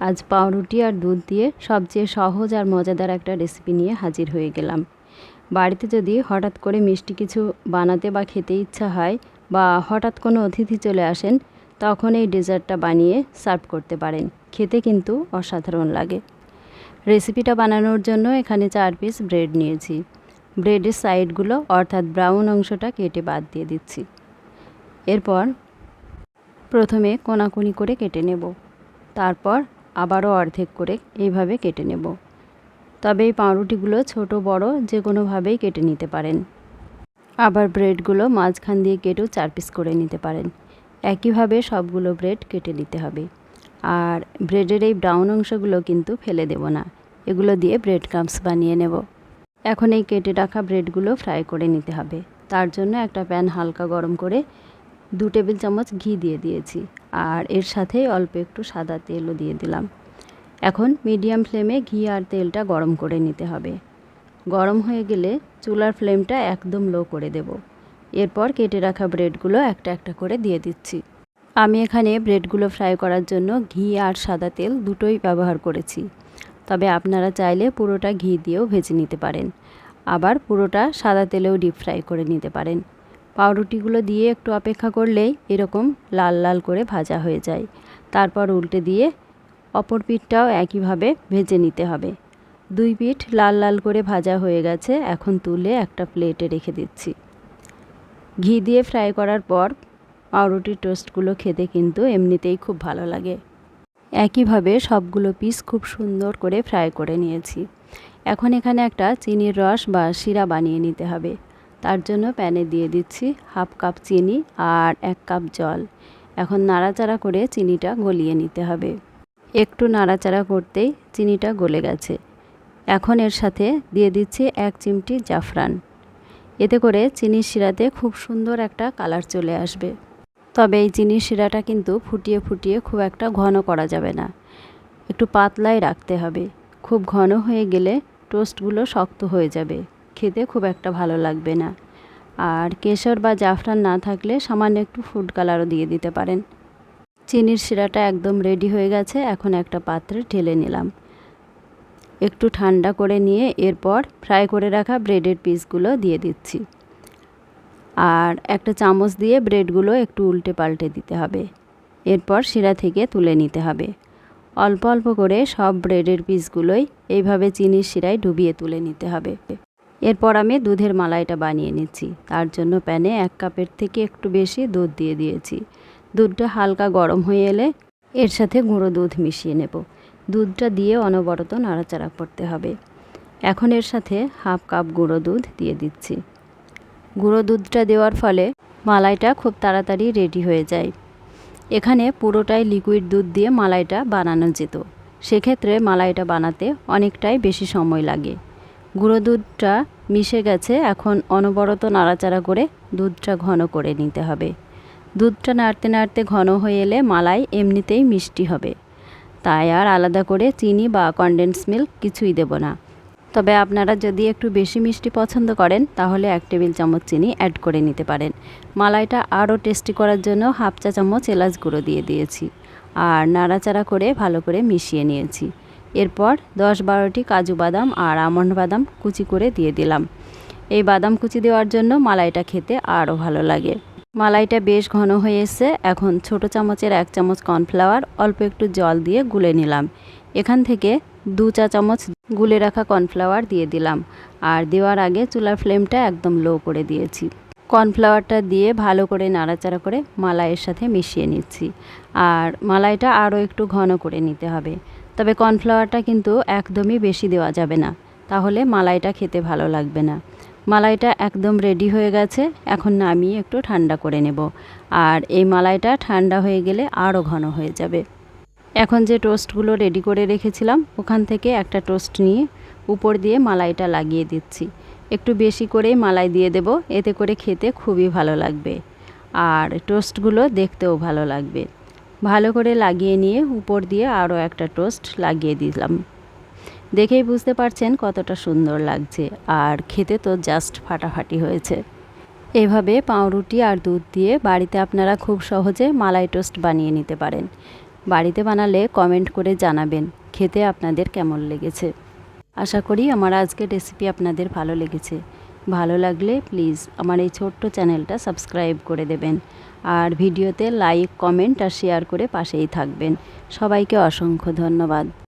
আজ পাউরুটি আর দুধ দিয়ে সবচেয়ে সহজ আর মজাদার একটা রেসিপি নিয়ে হাজির হয়ে গেলাম। বাড়িতে যদি হঠাৎ করে মিষ্টি কিছু বানাতে বা খেতে ইচ্ছা হয় বা হঠাৎ কোনো অতিথি চলে আসেন, তখন এই ডেজার্টটা বানিয়ে সার্ভ করতে পারেন। খেতে কিন্তু অসাধারণ লাগে। রেসিপিটা বানানোর জন্য এখানে চার পিস ব্রেড নিয়েছি। ব্রেডের সাইডগুলো অর্থাৎ ব্রাউন অংশটা কেটে বাদ দিয়ে দিচ্ছি। এরপর প্রথমে কোনাকুনি করে কেটে নেব। তারপর আবারও অর্ধেক করে এইভাবে কেটে নেব। তবে এই পাউরুটিগুলো ছোট, বড় যে কোনোভাবেই কেটে নিতে পারেন। আবার ব্রেডগুলো মাঝখান দিয়ে কেটেও চার পিস করে নিতে পারেন। একইভাবে সবগুলো ব্রেড কেটে নিতে হবে। আর ব্রেডের এই ব্রাউন অংশগুলো কিন্তু ফেলে দেব না। এগুলো দিয়ে ব্রেড ক্রামস বানিয়ে নেব। এখন এই কেটে রাখা ব্রেডগুলো ফ্রাই করে নিতে হবে। তার জন্য একটা প্যান হালকা গরম করে দু টেবিল চামচ ঘি দিয়ে দিয়েছি। আর এর সাথে অল্প একটু সাদা তেলও দিয়ে দিলাম। এখন মিডিয়াম ফ্লেমে ঘি আর তেলটা গরম করে নিতে হবে। গরম হয়ে গেলে চুলার ফ্লেমটা একদম লো করে দেব। এরপর কেটে রাখা ব্রেডগুলো একটা একটা করে দিয়ে দিচ্ছি। আমি এখানে ব্রেডগুলো ফ্রাই করার জন্য ঘি আর সাদা তেল দুটোই ব্যবহার করেছি। তবে আপনারা চাইলে পুরোটা ঘি দিয়েও ভেজে নিতে পারেন। আবার পুরোটা সাদা তেলেও ডিপ ফ্রাই করে নিতে পারেন। পাউরুটিগুলো দিয়ে একটু অপেক্ষা করলেই এরকম লাল লাল করে ভাজা হয়ে যায়। তারপর উল্টে দিয়ে অপর পিঠটাও একইভাবে ভেজে নিতে হবে। দুই পিঠ লাল লাল করে ভাজা হয়ে গেছে, এখন তুলে একটা প্লেটে রেখে দিচ্ছি। ঘি দিয়ে ফ্রাই করার পর পাউরুটির টোস্টগুলো খেতে কিন্তু এমনিতেই খুব ভালো লাগে। একইভাবে সবগুলো পিস খুব সুন্দর করে ফ্রাই করে নিয়েছি। এখন এখানে একটা চিনির রস বা শিরা বানিয়ে নিতে হবে। তার জন্য প্যানে দিয়ে দিচ্ছি হাফ কাপ চিনি আর এক কাপ জল। এখন নাড়াচাড়া করে চিনিটা গলিয়ে নিতে হবে। একটু নাড়াচাড়া করতেই চিনিটা গলে গেছে। এখন এর সাথে দিয়ে দিচ্ছি এক চিমটি জাফরান। এতে করে চিনির শিরাতে খুব সুন্দর একটা কালার চলে আসবে। তবে এই চিনির শিরাটা কিন্তু ফুটিয়ে ফুটিয়ে খুব একটা ঘন করা যাবে না। একটু পাতলাই রাখতে হবে। খুব ঘন হয়ে গেলে টোস্টগুলো শক্ত হয়ে যাবে। খেতে খুব একটা ভালো লাগবে না। আর কেশর বা জাফরান না থাকলে সামান্য একটু ফুড কালারও দিয়ে দিতে পারেন। চিনির শিরাটা একদম রেডি হয়ে গেছে, এখন একটা পাত্রে ঢেলে নিলাম। একটু ঠান্ডা করে নিয়ে এরপর ফ্রাই করে রাখা ব্রেডের পিসগুলো দিয়ে দিচ্ছি। আর একটা চামচ দিয়ে ব্রেডগুলো একটু উল্টে পাল্টে দিতে হবে। এরপর শিরা থেকে তুলে নিতে হবে। অল্প অল্প করে সব ব্রেডের পিসগুলোই এইভাবে চিনির শিরায় ডুবিয়ে তুলে নিতে হবে। এরপর আমি দুধের মালাইটা বানিয়ে নিচ্ছি। তার জন্য প্যানে এক কাপের থেকে একটু বেশি দুধ দিয়ে দিয়েছি। দুধটা হালকা গরম হয়ে এলে এর সাথে গুঁড়ো দুধ মিশিয়ে নেব। দুধটা দিয়ে অনবরত নাড়াচাড়া করতে হবে। এখন এর সাথে হাফ কাপ গুঁড়ো দুধ দিয়ে দিচ্ছি। গুঁড়ো দুধটা দেওয়ার ফলে মালাইটা খুব তাড়াতাড়ি রেডি হয়ে যায়। এখানে পুরোটাই লিকুইড দুধ দিয়ে মালাইটা বানানো যেত। সেক্ষেত্রে মালাইটা বানাতে অনেকটাই বেশি সময় লাগে। গুঁড়ো দুধটা মিশে গেছে, এখন অনবরত নাড়াচাড়া করে দুধটা ঘন করে নিতে হবে। দুধটা নাড়তে নাড়তে ঘন হয়ে এলে মালাই এমনিতেই মিষ্টি হবে। তাই আর আলাদা করে চিনি বা কনডেন্স মিল্ক কিছুই দেব না। তবে আপনারা যদি একটু বেশি মিষ্টি পছন্দ করেন, তাহলে এক টেবিল চামচ চিনি অ্যাড করে নিতে পারেন। মালাইটা আরও টেস্টি করার জন্য হাফ চা চামচ এলাচ গুঁড়ো দিয়ে দিয়েছি। আর নাড়াচাড়া করে ভালো করে মিশিয়ে নিয়েছি। এরপর দশ বারোটি কাজু বাদাম আর আমন্ড বাদাম কুচি করে দিয়ে দিলাম। এই বাদাম কুচি দেওয়ার জন্য মালাইটা খেতে আরও ভালো লাগে। মালাইটা বেশ ঘন হয়ে এসে এখন ছোট চামচের এক চামচ কর্নফ্লাওয়ার অল্প একটু জল দিয়ে গুলে নিলাম। এখান থেকে দু চা চামচ গুলে রাখা কর্নফ্লাওয়ার দিয়ে দিলাম। আর দেওয়ার আগে চুলার ফ্লেমটা একদম লো করে দিয়েছি। কর্নফ্লাওয়ারটা দিয়ে ভালো করে নাড়াচাড়া করে মালাইয়ের সাথে মিশিয়ে নিচ্ছি। আর মালাইটা আরও একটু ঘন করে নিতে হবে। তবে কর্নফ্লাওয়ারটা কিন্তু একদমই বেশি দেওয়া যাবে না। তাহলে মালাইটা খেতে ভালো লাগবে না। মালাইটা একদম রেডি হয়ে গেছে, এখন নামিয়ে একটু ঠান্ডা করে নেব। আর এই মালাইটা ঠান্ডা হয়ে গেলে আরও ঘন হয়ে যাবে। এখন যে টোস্টগুলো রেডি করে রেখেছিলাম, ওখান থেকে একটা টোস্ট নিয়ে উপর দিয়ে মালাইটা লাগিয়ে দিচ্ছি। একটু বেশি করেই মালাই দিয়ে দেব, এতে করে খেতে খুবই ভালো লাগবে। আর টোস্টগুলো দেখতেও ভালো লাগবে। ভালো করে লাগিয়ে নিয়ে উপর দিয়ে আরও একটা টোস্ট লাগিয়ে দিলাম। দেখেই বুঝতে পারছেন কতটা সুন্দর লাগছে, আর খেতে তো জাস্ট ফাটাফাটি হয়েছে। এভাবে পাউরুটি আর দুধ দিয়ে বাড়িতে আপনারা খুব সহজে মালাই টোস্ট বানিয়ে নিতে পারেন। বাড়িতে বানালে কমেন্ট করে জানাবেন, খেতে আপনাদের কেমন লেগেছে। আশা করি আমার আজকের রেসিপি আপনাদের ভালো লেগেছে। ভালো লাগলে প্লিজ আমার এই ছোট্ট চ্যানেলটা সাবস্ক্রাইব করে দেবেন। আর ভিডিওতে লাইক কমেন্ট আর শেয়ার করে পাশেই থাকবেন। সবাইকে অসংখ্য ধন্যবাদ।